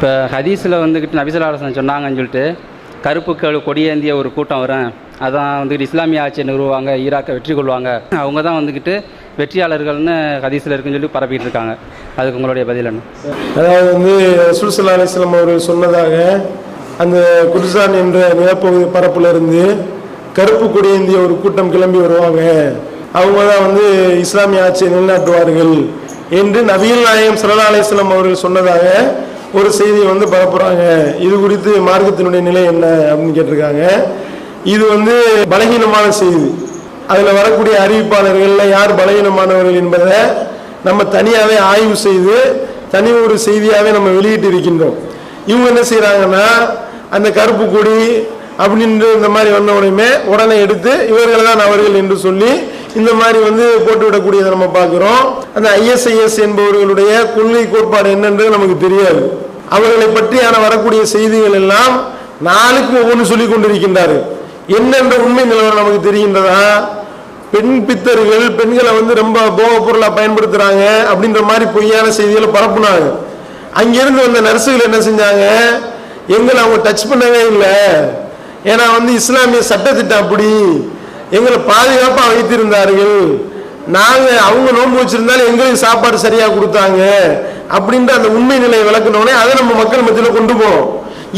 இப்போ ஹதீஸில் வந்துக்கிட்டு நபிசல்லாசன் சொன்னாங்கன்னு சொல்லிட்டு கருப்புக்கள் கொடியேந்திய ஒரு கூட்டம் வரும் அதான் வந்துக்கிட்டு இஸ்லாமிய ஆட்சியை நிறுவுவாங்க ஈராக்கை வெற்றி கொள்வாங்க. அவங்க தான் வந்துக்கிட்டு வெற்றியாளர்கள்னு ஹதீஸில் இருக்குன்னு சொல்லி பரப்பிட்டு இருக்காங்க. அதுக்கு உங்களுடைய பதில் என்ன? அதாவது வந்து சுல்சல்லா அலிஸ்லாம் அவர்கள் சொன்னதாக அந்த குர்சான் என்ற நிலப்பகுதி பரப்புல இருந்து கருப்பு கொடியேந்திய ஒரு கூட்டம் கிளம்பி வருவாங்க. அவங்க தான் வந்து இஸ்லாமிய ஆட்சியை நிலைநாட்டுவார்கள் என்று நபிகள் நாயகம் சல்லா அலிஸ்லாம் அவர்கள் சொன்னதாக ஒரு செய்தியை வந்து பரப்புறாங்க. இது குறித்து மார்க்கத்தினுடைய நிலை என்ன அப்படின்னு கேட்டிருக்காங்க. இது வந்து பலகீனமான செய்தி. அதில் வரக்கூடிய அறிவிப்பாளர்களில் யார் பலகீனமானவர்கள் என்பதை நம்ம தனியாகவே ஆய்வு செய்து தனி ஒரு செய்தியாகவே நம்ம வெளியிட்டு இருக்கின்றோம். இவங்க என்ன செய்கிறாங்கன்னா அந்த கருப்பு கொடி அப்படின்ற இந்த மாதிரி வந்த உடனே உடனே எடுத்து இவர்கள் தான் அவர்கள் என்று சொல்லி இந்த மாதிரி வந்து போட்டு விடக்கூடியதை நம்ம பார்க்குறோம். அந்த ஐஎஸ்ஐஎஸ் என்பவர்களுடைய கொள்கை கோட்பாடு என்னன்றது நமக்கு தெரியாது. அவர்களை பற்றியான வரக்கூடிய செய்திகள் எல்லாம் நாளுக்கு ஒவ்வொன்று சொல்லி கொண்டிருக்கின்றார்கள் என்னென்ற உண்மை நிலவரம் நமக்கு தெரிகின்றதா? பெண் பித்தர்கள் பெண்களை வந்து ரொம்ப போகப் பொருளாக பயன்படுத்துகிறாங்க அப்படின்ற மாதிரி பொய்யான செய்திகளை பரப்புனாங்க. அங்கிருந்து வந்த நர்ஸுகள் என்ன செஞ்சாங்க? எங்களை அவங்க டச் பண்ணவே இல்லை. ஏன்னா வந்து இஸ்லாமிய சட்டத்திட்டம் அப்படி. எங்களை பாதுகாப்பாக வைத்திருந்தார்கள். நாங்கள் அவங்க நோன்பு வச்சிருந்தாலும் எங்களுக்கு சாப்பாடு சரியாக கொடுத்தாங்க. அப்படின்ற அந்த உண்மை நிலையை விளக்கணுன்னே அதை நம்ம மக்கள் மத்தியில் கொண்டு போவோம்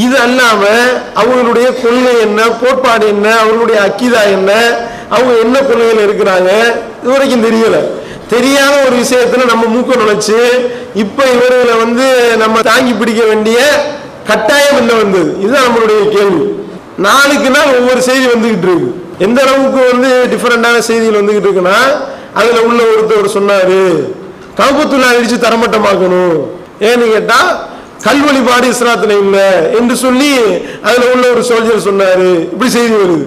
இது அல்லாமல் அவங்களுடைய கொள்கை என்ன கோட்பாடு என்ன அவங்களுடைய அக்கீதா என்ன அவங்க என்ன கொள்கையில் இருக்கிறாங்க இது வரைக்கும் தெரியலை. தெரியாத ஒரு விஷயத்தில் நம்ம மூக்க நுழைச்சு இப்போ இவர்களை வந்து நம்ம தாங்கி பிடிக்க வேண்டிய கட்டாயம் என்ன வந்தது? இதுதான் நம்மளுடைய கேள்வி. நாளுக்கு நாள் ஒவ்வொரு செய்தி வந்துகிட்டு இருக்கு. எந்த அளவுக்கு வந்து டிஃப்ரெண்டான செய்திகள் வந்துகிட்டு இருக்குன்னா அதுல உள்ள ஒருத்தர் சொன்னாரு கவுபத்துள்ள அழிச்சு தரமட்டமாக்கணும். ஏன்னு கேட்டா கல் வழிபாடு இஸ்லாத்துல இல்ல என்று சொல்லி அதுல உள்ள ஒரு சோல்ஜர் சொன்னாரு. இப்படி செய்தி வருது.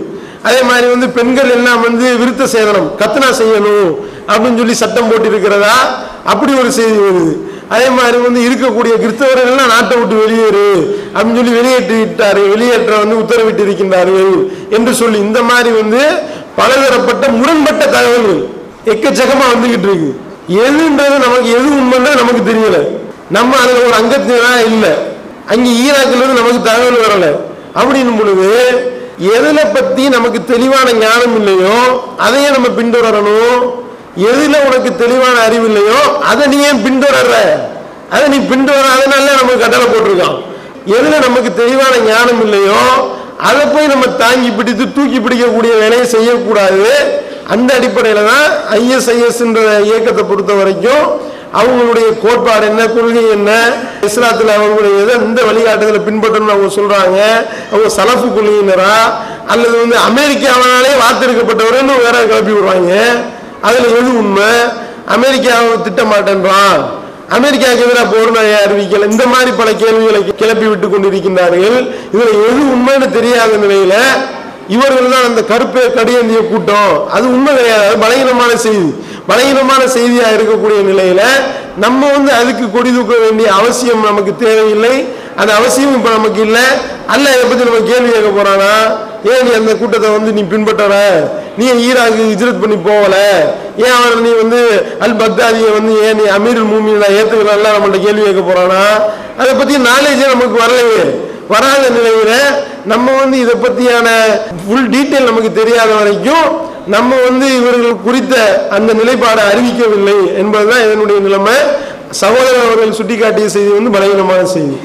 அதே மாதிரி வந்து பெண்கள் எல்லாம் வந்து விருத்த சேதனம் கத்தனா செய்யணும் அப்படின்னு சொல்லி சட்டம் போட்டு இருக்கிறதா அப்படி ஒரு செய்தி வருது. அதே மாதிரி வந்து இருக்கக்கூடிய கிறிஸ்தவர்கள்லாம் நாட்டை விட்டு வெளியேறு. அப்படின்னு சொல்லி வெளியேற்றி விட்டார். வெளியேற்ற வந்து உத்தரவிட்டு இருக்கின்றார்கள் என்று சொல்லி இந்த மாதிரி வந்து பலதரப்பட்ட முரண்பட்ட தகவல்கள் எக்கச்சக்கமாக வந்துகிட்டு இருக்கு. எதுன்றது நமக்கு எது உண்மைன்றது நமக்கு தெரியல. நம்ம அதில் ஒரு அங்கத்தினா இல்லை. அங்கே ஈராக்கில் இருந்து நமக்கு தகவல் வரல. அப்படின்னும் பொழுது எதில் பற்றி நமக்கு தெளிவான ஞானம் இல்லையோ அதையே நம்ம பின்தொடரணும். எதில் உனக்கு தெளிவான அறிவு இல்லையோ அதை நீ ஏன் பின்தொடர்ற? அதை நீ பின்தொடராதனால நமக்கு கட்டளை போட்டிருக்கான். எதுல நமக்கு தெளிவான ஞானம் இல்லையோ அதை போய் நம்ம தாங்கி பிடித்து தூக்கி பிடிக்கக்கூடிய வேலையை செய்யக்கூடாது. அந்த அடிப்படையில தான் ஐஎஸ்ஐஎஸ்ன்ற இயக்கத்தை பொறுத்த வரைக்கும் அவங்களுடைய கோட்பாடு என்ன கொள்கை என்ன இஸ்லாத்தில் அவங்களுடைய எதை இந்த வழிகாட்டுதலை பின்பற்றணும்னு அவங்க சொல்றாங்க. அவங்க சலஃபு கொள்கையினரா அல்லது வந்து அமெரிக்காவினாலே வாத்தெடுக்கப்பட்டவரேன்னு வேற கிளப்பி விடுவாங்க. அதுல எது உண்மை? அமெரிக்காவை திட்ட மாட்டேன்றான் அமெரிக்காவுக்கு எதிராக போர் நகை அறிவிக்கல. இந்த மாதிரி பல கேள்விகளை கிளப்பி விட்டு கொண்டிருக்கின்றார்கள். இதுல எது உண்மைன்னு தெரியாத நிலையில இவர்கள் தான் அந்த கருப்பு கடியந்திய கூட்டம். அது உண்மை கிடையாது அது பலகீனமான செய்தி. பலகீனமான செய்தியா இருக்கக்கூடிய நிலையில நம்ம வந்து அதுக்கு கொடி தூக்க வேண்டிய அவசியம் நமக்கு தேவையில்லை. அந்த அவசியம் இப்ப நமக்கு இல்லை. அல்ல இதை பத்தி நம்ம கேள்வி கேட்க போறானா? ஏன் நீ அந்த கூட்டத்தை வந்து நீ பின்பற்றல? நீ ஈராக்கு ஹிஜ்ரத் பண்ணி போகல? ஏன் அவர் நீ வந்து அல் பக்தாதியை வந்து ஏன் நீ அமீர் மூமினா ஏத்துக்கல நம்மள்கிட்ட கேள்வி கேட்க போறானா? அதை பத்தி நாலேஜே நமக்கு வரலையே. வராத நிலையில நம்ம வந்து இதை பத்தியான ஃபுல் டீட்டெயில் நமக்கு தெரியாத வரைக்கும் நம்ம வந்து இவர்கள் குறித்த அந்த நிலைப்பாடை அறிவிக்கவில்லை என்பதுதான் இதனுடைய நிலைமை. சகோதரர் அவர்கள் சுட்டிக்காட்டிய செய்தி வந்து பலவீனமான செய்தி.